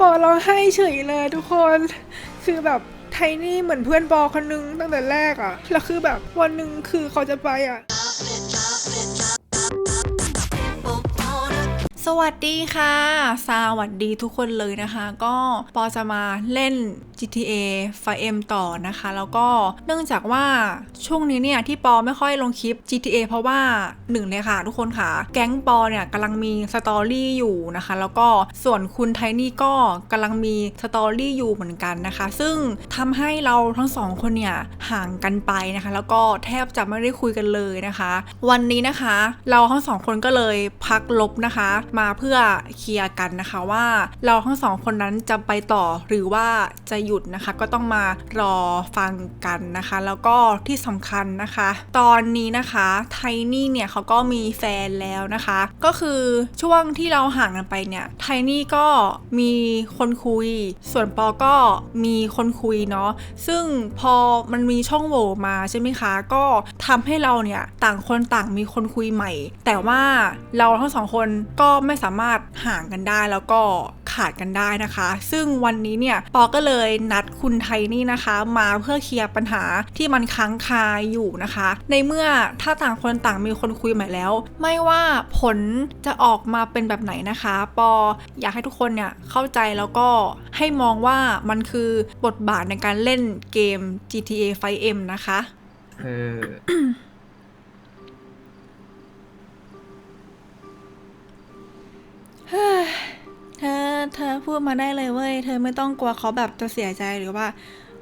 ปอร้องไห้เฉยเลยทุกคน คือแบบไทนี่เหมือนเพื่อนปอคนนึงตั้งแต่แรกอะแล้วคือแบบวันหนึ่งคือเขาจะไปอะ สวัสดีค่ะ สวัสดีทุกคนเลยนะคะ ก็ปอจะมาเล่น GTA 5M ต่อนะคะ แล้วก็เนื่องจากว่าช่วงนี้เนี่ยที่ปอไม่ค่อยลงคลิป GTA เพราะว่าหนึ่งเลยค่ะ ทุกคนค่ะ แก๊งปอเนี่ยกำลังมีสตอรี่อยู่นะคะ แล้วก็ส่วนคุณไทนี่ก็กำลังมีสตอรี่อยู่เหมือนกันนะคะ ซึ่งทำให้เราทั้งสองคนเนี่ยห่างกันไปนะคะ แล้วก็แทบจะไม่ได้คุยกันเลยนะคะ วันนี้นะคะ เราทั้งสองคนก็เลยพักลบนะคะ มาเพื่อเคลียร์กันนะคะว่าเราทั้งสองคนนั้นจะไปต่อหรือว่าจะหยุดนะคะ ก็ต้องมารอฟังกันนะคะ แล้วก็ที่สำคัญนะคะ ตอนนี้นะคะไทนี่เนี่ยเขาก็มีแฟนแล้วนะคะ ก็คือช่วงที่เราห่างกันไปเนี่ยไทนี่ก็มีคนคุย ส่วนปอก็มีคนคุยเนาะซึ่งพอมันมีช่องโหว่มาใช่ไหมคะ ก็ทำให้เราเนี่ยต่างคนต่างมีคนคุยใหม่ แต่ว่าเราทั้งสองคนก็ไม่สามารถห่างกันได้แล้วก็ขาดกันได้นะคะ ซึ่งวันนี้เนี่ยปอก็เลยนัดคุณไทนี่นะคะ มาเพื่อเคลียร์ปัญหาที่มันค้างคาอยู่นะคะ ในเมื่อถ้าต่างคนต่างมีคนคุยใหม่แล้ว ไม่ว่าผลจะออกมาเป็นแบบไหนนะคะ ปออยากให้ทุกคนเนี่ยเข้าใจแล้วก็ให้มองว่ามันคือบทบาทในการเล่นเกม GTA 5M นะคะ เออ เธอพูดมาได้เลยเว้ย เธอไม่ต้องกลัวเขาแบบจะเสียใจหรือว่า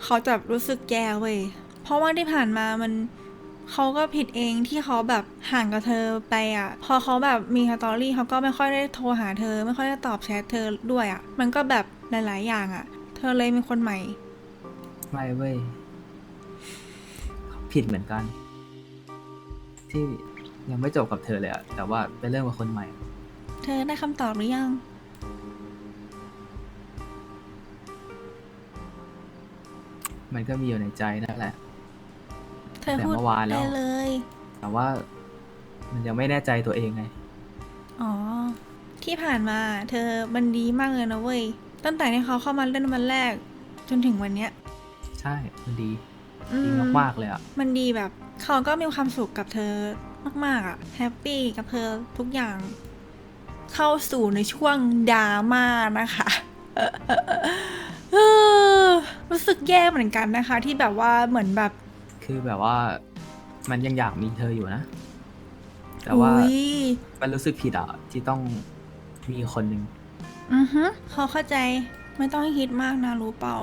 เขาจะรู้สึกแย่เว้ย เพราะว่าที่ผ่านมามันเขาก็ผิดเองที่เขาแบบห่างกับเธอไปอะ พอเขาแบบมีสตอรี่เขาก็ไม่ค่อยได้โทรหาเธอ ไม่ค่อยได้ตอบแชทเธอด้วยอะ มันก็แบบหลาย ๆ อย่างอะ เธอเลยมีคนใหม่ไม่เว้ยผิดเหมือนกัน ที่ยังไม่จบกับเธอเลยอะแต่ว่าไปเริ่มกับคนใหม่ เธอได้คำตอบหรือยัง มันก็มีอยู่ในใจนั่นแหละ เธอพูดแต่เมื่อวานแล้วได้เลย แต่ว่า มันยังไม่แน่ใจตัวเองไง อ๋อ ที่ผ่านมาเธอมันดีมากเลยนะเว้ย ตั้งแต่ที่เขาเข้ามาเล่นวันแรก จนถึงวันเนี้ยใช่ มันดี อืดีมากๆเลยอะมันดีแบบ เขาก็มีความสุขกับเธอมากๆอะแฮปปี้กับเธอทุกอย่าง เข้าสู่ในช่วงดราม่านะคะเออ รู้สึกแย่เหมือนกันนะคะ ที่แบบว่าเหมือนแบบคือแบบว่า มันยังอยากมีเธออยู่นะ แต่ว่าอุ๊ยมันรู้สึกผิดอะที่ต้องมีคนหนึ่งอือฮึเขาเข้าใจไม่ต้องคิดมากนะรู้เปล่า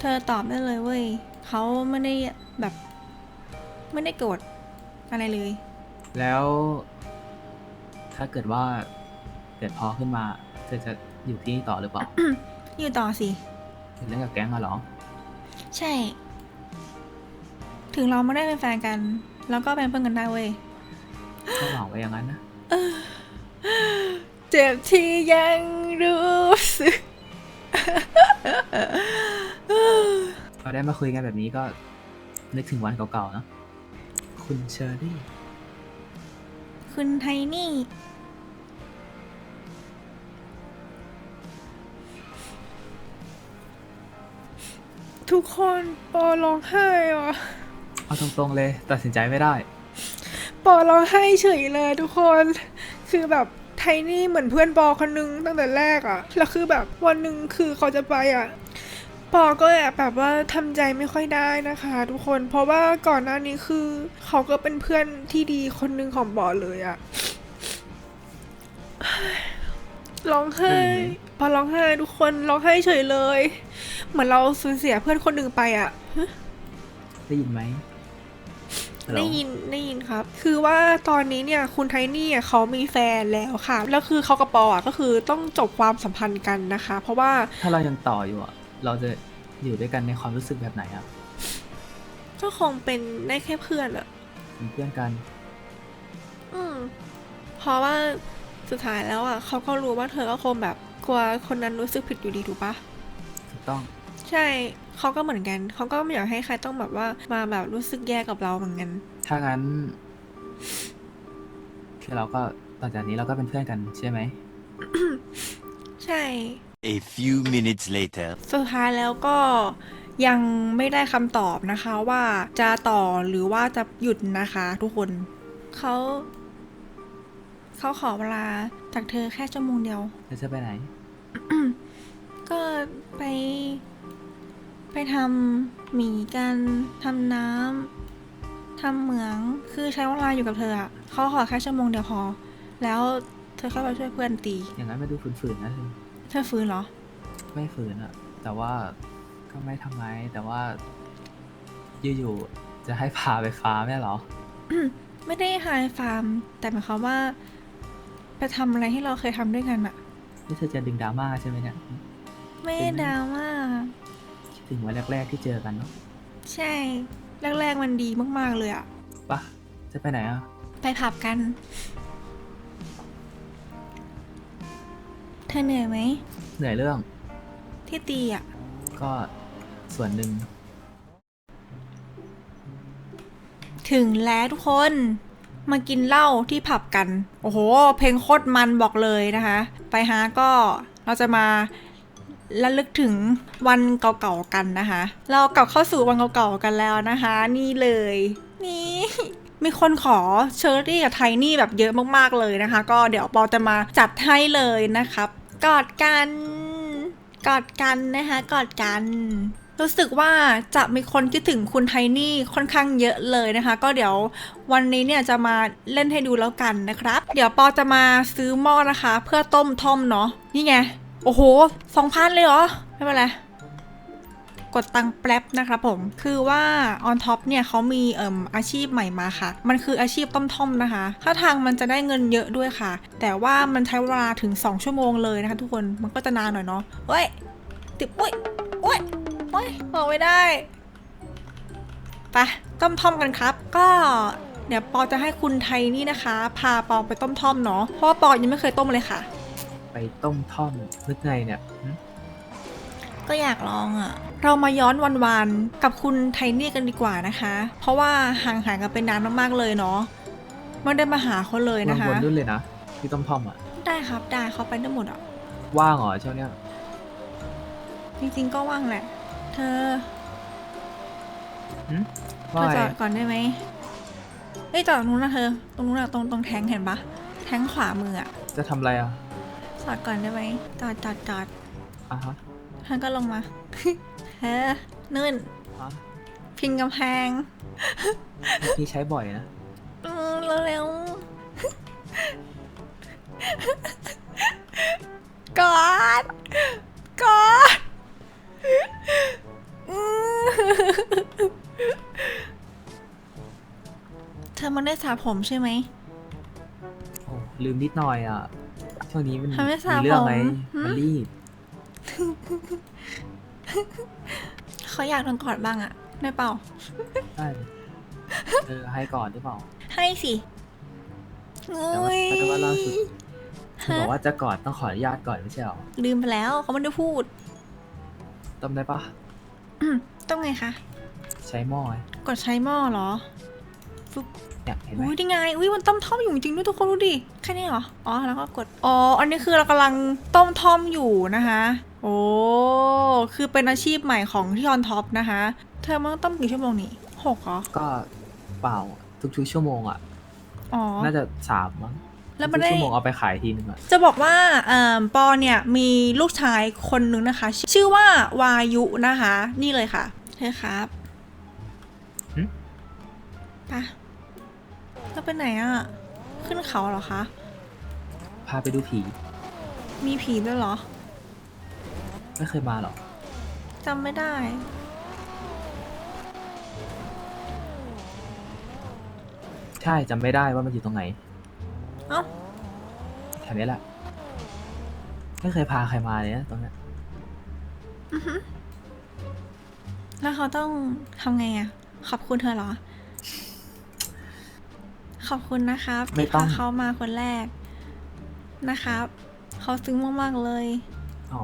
เธอตอบได้เลยเว้ยเขาไม่ได้แบบ ไม่ได้โกรธอะไรเลย แล้ว ถ้าเกิดว่าเกิดพอขึ้นมาเธอจะอยู่ที่นี่ต่อหรือเปล่า อยู่ต่อสิ เป็นเรื่องกับแก๊งอะเหรอ ใช่ ถึงเราไม่ได้เป็นแฟนกัน แล้วก็เป็นเพื่อนกันได้เว้ย ก็หวังไว้อย่างนั้นนะ เจ็บที่ยังรู้สึก พอได้มาคุยกันแบบนี้ก็นึกถึงวันเก่าๆเนอะคุณเชอรี่ คุณไทนี่ ทุกคนปอร้องไห้อะเอาตรงๆเลย ตัดสินใจไม่ได้ ปอร้องไห้เฉยเลยทุกคน คือแบบไทนี่เหมือนเพื่อนปอคนนึงตั้งแต่แรกอะแล้วคือแบบวันหนึ่งคือเขาจะไปอะปอก็แอบแบบว่าทำใจไม่ค่อยได้นะคะ ทุกคน เพราะว่าก่อนหน้านี้คือ เขาก็เป็นเพื่อนที่ดีคนหนึ่งของปอเลยอะร้องไห้อืมปอร้องไห้ทุกคนร้องไห้เฉยเลย เหมือนเราสูญเสียเพื่อนคนหนึ่งไปอะได้ยินไหมฮัลโหลได้ยินได้ยินครับ คือว่าตอนนี้เนี่ยคุณไทนี่อะเขามีแฟนแล้วค่ะ แล้วคือเขากับปออะก็คือต้องจบความสัมพันธ์กันนะคะ เพราะว่าถ้าเรายังต่ออยู่อะเราจะอยู่ด้วยกันในความรู้สึกแบบไหนอะก็คงเป็นได้แค่เพื่อนอะเป็นเพื่อนกัน อืมเพราะว่าสุดท้ายแล้วอะเขาก็รู้ว่าเธอก็คงแบบกลัวคนนั้นรู้สึกผิดอยู่ดีถูกปะถูกต้อง ใช่เขาก็เหมือนกันเขาก็ไม่อยากให้ใครต้องแบบว่ามาแบบรู้สึกแย่กับเราเหมือนกันถ้างั้น คือเราก็ต่อจากนี้เราก็เป็นเพื่อนกันใช่ไหม ใช่ A A few minutes later. สุดท้ายแล้วก็ยังไม่ได้คำตอบนะคะว่าจะต่อหรือว่าจะหยุดนะคะ ทุกคนเขาเขาขอเวลาจากเธอแค่ชั่วโมงเดียวแล้วจะไปไหน ก็ไป ไปทำหมีกันทำน้ำทำเหมืองคือใช้เวลาอยู่กับเธออะเขาขอแค่ชั่วโมงเดียวพอ แล้วเธอเข้าไปช่วยเพื่อนตี อย่างนั้นมาดูฝืนๆนะเธอเธอฟื้นเหรอ ไม่ฝืนอะแต่ว่าก็ไม่ทำไมแต่ว่าอยู่ๆจะให้พาไปฟ้าไม่เหรอ ไม่ได้ไฮฟาร์ม แต่หมายความว่า ไปทำอะไรที่เราเคยทำด้วยกันอะนี่เธอจะดึงดราม่าใช่ไหมเนี่ย ไม่ได้ดราม่าคิด ถึงวันแรก ๆ ที่เจอกันเนาะใช่ แรกๆมันดีมากๆเลยอะปะจะไปไหนอะ ไปผับกัน เธอเหนื่อยไหม เหนื่อยเรื่อง ที่ตีอะก็ส่วนหนึ่ง ถึงแล้วทุกคน มากินเหล้าที่ผับกัน โอ้โห เพลงโคตรมันบอกเลยนะคะ ไปฮะก็เราจะมา ระลึกถึงวันเก่าๆกันนะคะ เรากลับเข้าสู่วันเก่าๆกันแล้วนะคะ นี่เลย นี่มีคนขอเชอรี่กับไทนี่แบบเยอะมากๆเลยนะคะ ก็เดี๋ยวปอจะมาจัดให้เลยนะครับ กอดกัน กอดกันนะคะ กอดกัน รู้สึกว่าจะมีคนคิดถึงคุณไทนี่ค่อนข้างเยอะเลยนะคะ ก็เดี๋ยววันนี้เนี่ยจะมาเล่นให้ดูแล้วกันนะครับ เดี๋ยวปอจะมาซื้อหม้อนะคะ เพื่อต้มท่อมเนาะนี่ไง โอ้โหสองพันเลยเหรอ ไม่เป็นไร กดตังค์แป๊บนะครับผม คือว่า on top เนี่ยเขามีเอ่มอาชีพใหม่มาค่ะ มันคืออาชีพต้มท่อมนะคะถ้าทางมันจะได้เงินเยอะด้วยค่ะ แต่ว่ามันใช้เวลาถึง 2 ชั่วโมงเลยนะคะทุกคน มันก็จะนานหน่อยเนาะเฮ้ย ติดอุ้ยอุ้ยอุ้ยบอกไม่ได้ไปต้มท่อมกันครับ ก็เดี๋ยวปอจะให้คุณไทยนี่นะคะ พาปอไปต้มท่อมเนาะ เพราะว่าปอยังไม่เคยต้มเลยค่ะ ไปต้มท่อมนึกไงเนี่ยหึก็อยากลองอะ่ะ เรามาย้อนวันๆกับคุณไทนี่กันดีกว่านะคะ เพราะว่าห่างหายกันไปนานมากๆเลยเนาะไม่ได้มาหาเขาเลยวนะคะนๆนู่นเลยนะที่ต้มท่อมอะ ได้ครับได้เขาไปได้หมดอะ ว่างเหรอช่วงเนี้ยจริงๆก็ว่างแหละ เธอหึเธว่าอไงจอดก่อนได้ไหมเอ้ยจอดตรงนู้นนะเธอ ตรงนู้นอะตรงตรงแทงเห็นปะแทงขวามืออะจะทำอะไรอะจ อดก่อนได้ไหมจอดจอดจอดอะฮะเธอก็ลงมา เฮ้อนู่นอะพิงกำแพงนี่ใช้บ่อยนะอืมเร็วๆกอดกอดอืมเธอมันได้สระผมใช่ไหม โอ้ลืมนิดหน่อยอะ ช่วงนี้มันทำไมสระมีเรื่องไงผมมันรีบเขาอยากโดนกอดบ้างอะได้เปล่า ได้เออให้ก่อนหรือเปล่า ให้สิแต่ว่าแต่ว่าล่าสุด เธอฮะบอกว่าจะกอดต้องขออนุญาตก่อนไม่ใช่หรอลืมไปแล้วเขาไม่ได้พูดต้มได้ปะอืมต้องไงคะ ใช้หม้อไหมกดใช้หม้อเหรอ เนี่ยเห็นไหมอุ้ยได้ไงอุ้ยมันต้มท่อมอยู่จริงๆด้วยทุกคนดูดิแค่นี้เหรออ๋อแล้วก็กดอ๋ออันนี้คือเรากำลังต้มท่อมอยู่นะคะ โอ้คือเป็นอาชีพใหม่ของที่ออนท็อปนะคะ เธอมันต้องต้มกี่ชั่วโมงนี่หกเหรอก็เปล่าทุกๆชั่วโมงอะอ๋อน่าจะสามมั้งแล้วมันทุกได้ชั่วโมงเอาไปขายทีนึงอะจะบอกว่าเอ่อปอเนี่ยมีลูกชายคนนึงนะคะ ชื่อว่าวายุนะคะ นี่เลยค่ะเธอครับหึไปะ เราไปไหนอะขึ้นเขาเหรอคะ พาไปดูผี มีผีด้วยเหรอไม่เคยมาหรอกจำไม่ได้ ใช่จำไม่ได้ว่ามันอยู่ตรงไหนเอ้า แถวนี้แหละ ไม่เคยพาใครมาเลยนะตรงเนี้ยแล้วเขาต้องทำไงอะขอบคุณเธอเหรอ ขอบคุณนะครับไม่ที่ต้อพางเขามาคนแรกนะครับ เขาซึ้งมากๆเลย อ๋อ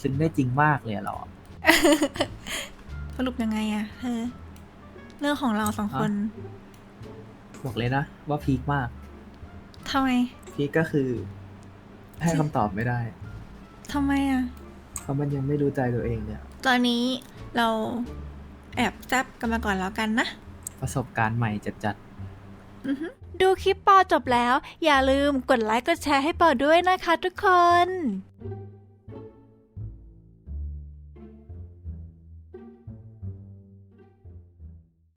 ซึ้งได้จริงมากเลยอะเหรอ สรุปยังไงอะเธอเรื่องของเราสองคนบอกเลยนะ ว่าพีคมาก ทำไมพีคก็คือ ให้คำตอบไม่ได้ ทำไมอะเพราะมันยังไม่รู้ใจตัวเองเนี่ย ตอนนี้เราแอบแซบกันมาก่อนแล้วกันนะ ประสบการณ์ใหม่จัดอือฮึดูคลิปปอจบแล้ว อย่าลืมกดไลค์กดแชร์ให้ปอด้วยนะคะทุกคน